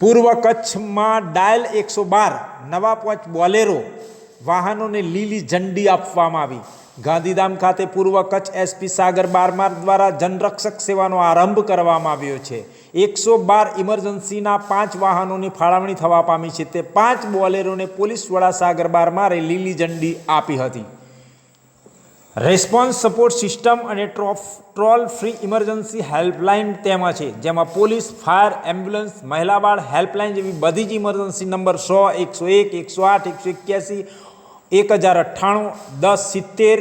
પૂર્વ કચ્છમાં ડાયલ એકસો બાર નવા પાંચ બોલેરો, વાહનોને લીલી ઝંડી આપવામાં આવી. ગાંધીધામ ખાતે પૂર્વ કચ્છ એસપી સાગર બારમાર દ્વારા જનરક્ષક સેવાનો આરંભ કરવામાં આવ્યો છે. એકસો બાર ઇમરજન્સીના પાંચ વાહનોની ફાળવણી થવા પામી છે. તે પાંચ બોલેરોને પોલીસ વડા સાગર બારમારે લીલી ઝંડી આપી હતી. રેસ્પોન્સ સપોર્ટ સિસ્ટમ અને ટ્રોફ ટ્રોલ ફ્રી ઇમરજન્સી હેલ્પલાઇન તેમાં છે, જેમાં પોલીસ, ફાયર, એમ્બ્યુલન્સ, મહિલા બાળ હેલ્પલાઇન જેવી બધી જ ઇમરજન્સી નંબર સો, એકસો એક, એકસો આઠ, એકસો એક્યાસી, એક હજાર અઠ્ઠાણું, દસ સિત્તેર,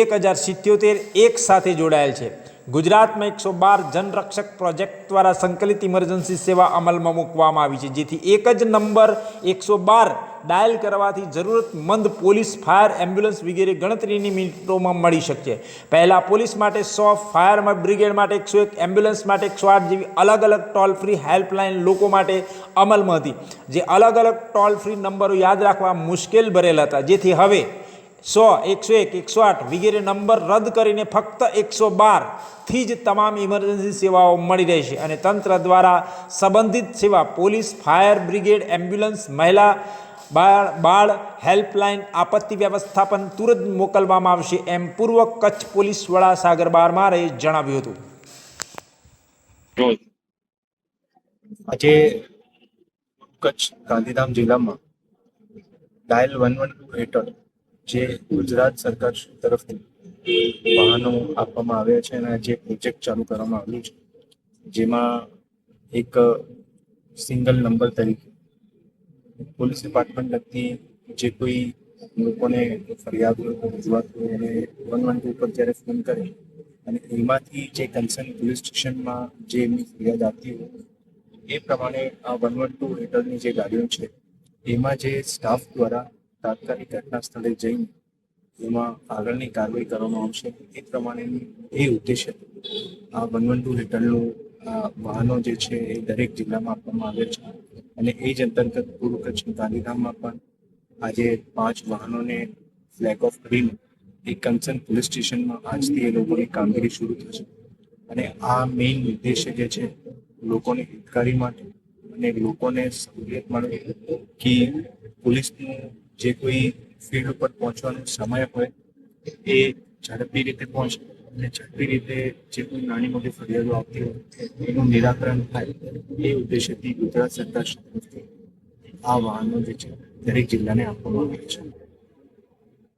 એક હજાર સિત્યોતેર એક સાથે જોડાયેલ છે. ગુજરાતમાં એકસો બાર જનરક્ષક પ્રોજેક્ટ દ્વારા સંકલિત ઇમરજન્સી સેવા અમલમાં મૂકવામાં આવી છે, જેથી એક જ નંબર એકસો બાર ડાયલ કરવાથી જરૂરતમંદ પોલીસ, ફાયર એમ્બ્યુલન્સ વગેરે ગણતરીની મિનિટોમાં મળી શકશે. પહેલાં પોલીસ માટે સો, ફાયર બ્રિગેડ માટે એકસો એક, એમ્બ્યુલન્સ માટે એકસો આઠ જેવી અલગ અલગ ટોલ ફ્રી હેલ્પલાઇન લોકો માટે અમલમાં હતી. જે અલગ અલગ ટોલ ફ્રી નંબરો યાદ રાખવા મુશ્કેલ ભરેલ હતા. જેથી હવે સો, એકસો એક, એકસો આઠ વગેરે નંબર રદ કરીને ફક્ત એકસો બારથી જ તમામ ઇમરજન્સી સેવાઓ મળી રહેશે. અને તંત્ર દ્વારા સંબંધિત સેવા પોલીસ, ફાયર બ્રિગેડ, એમ્બ્યુલન્સ, મહિલા બાળ બાળ હેલ્પલાઇન આપત્તિ વ્યવસ્થાપન તુરંત મોકલવામાં આવશે એમ પૂર્વ કચ્છ પોલીસ વડા સાગર બારમારે જણાવ્યું હતું. આજે કચ્છ ગાંધીધામ જિલ્લામાં ડાયલ વન વન ટુ હેઠળ જે ગુજરાત સરકાર તરફથી વાહનો આપવામાં આવ્યા છે અને જે પ્રોજેક્ટ ચાલુ કરવામાં આવ્યું છે. જેમાં એક સિંગલ નંબર તરીકે પોલીસ ડિપાર્ટમેન્ટ લગતી જે કોઈ લોકોને ફરિયાદ રજૂઆત હોય, અને વન વન ટુ ઉપર જ્યારે ફોન કરે, અને એમાંથી જે કન્સર્ન પોલીસ સ્ટેશનમાં જે એમની ફરિયાદ આપતી હોય, એ પ્રમાણે આ વન વન ટુ હેઠળની જે ગાડીઓ છે, એમાં જે સ્ટાફ દ્વારા તાત્કાલિક ઘટના સ્થળે જઈને એમાં આગળની કાર્યવાહી કરવામાં આવશે, એ પ્રમાણેની એ ઉદ્દેશ્ય આ વન વન ટુ હેઠળનું વાહનો જે છે, એ દરેક જિલ્લામાં આપવામાં આવે છે. અને એ જ અંતર્ગત પૂર્વ કચ્છ ગાંધીધામમાં પણ આજે પાંચ વાહનોને ફ્લેગ ઓફ કરીને એક કન્સર્ન પોલીસ સ્ટેશનમાં આજથી એ લોકોની કામગીરી શરૂ થશે અને આ મેઇન ઉદ્દેશ્ય જે છે, લોકોની હિતકારી માટે અને લોકોને સહુલિયત મળે કે પોલીસનું જે કોઈ ફિલ્ડ ઉપર પહોંચવાનો સમય હોય, એ ઝડપી રીતે પહોંચે. અને ઝડપી રીતે જે કોઈ નાની મોટી ફરિયાદો આવતી હોય એનું નિરાકરણ થાય, એ ઉદ્દેશ્યથી ગુજરાત સરકાર આ વાહનો જે છે, દરેક જિલ્લાને આપવામાં આવે છે.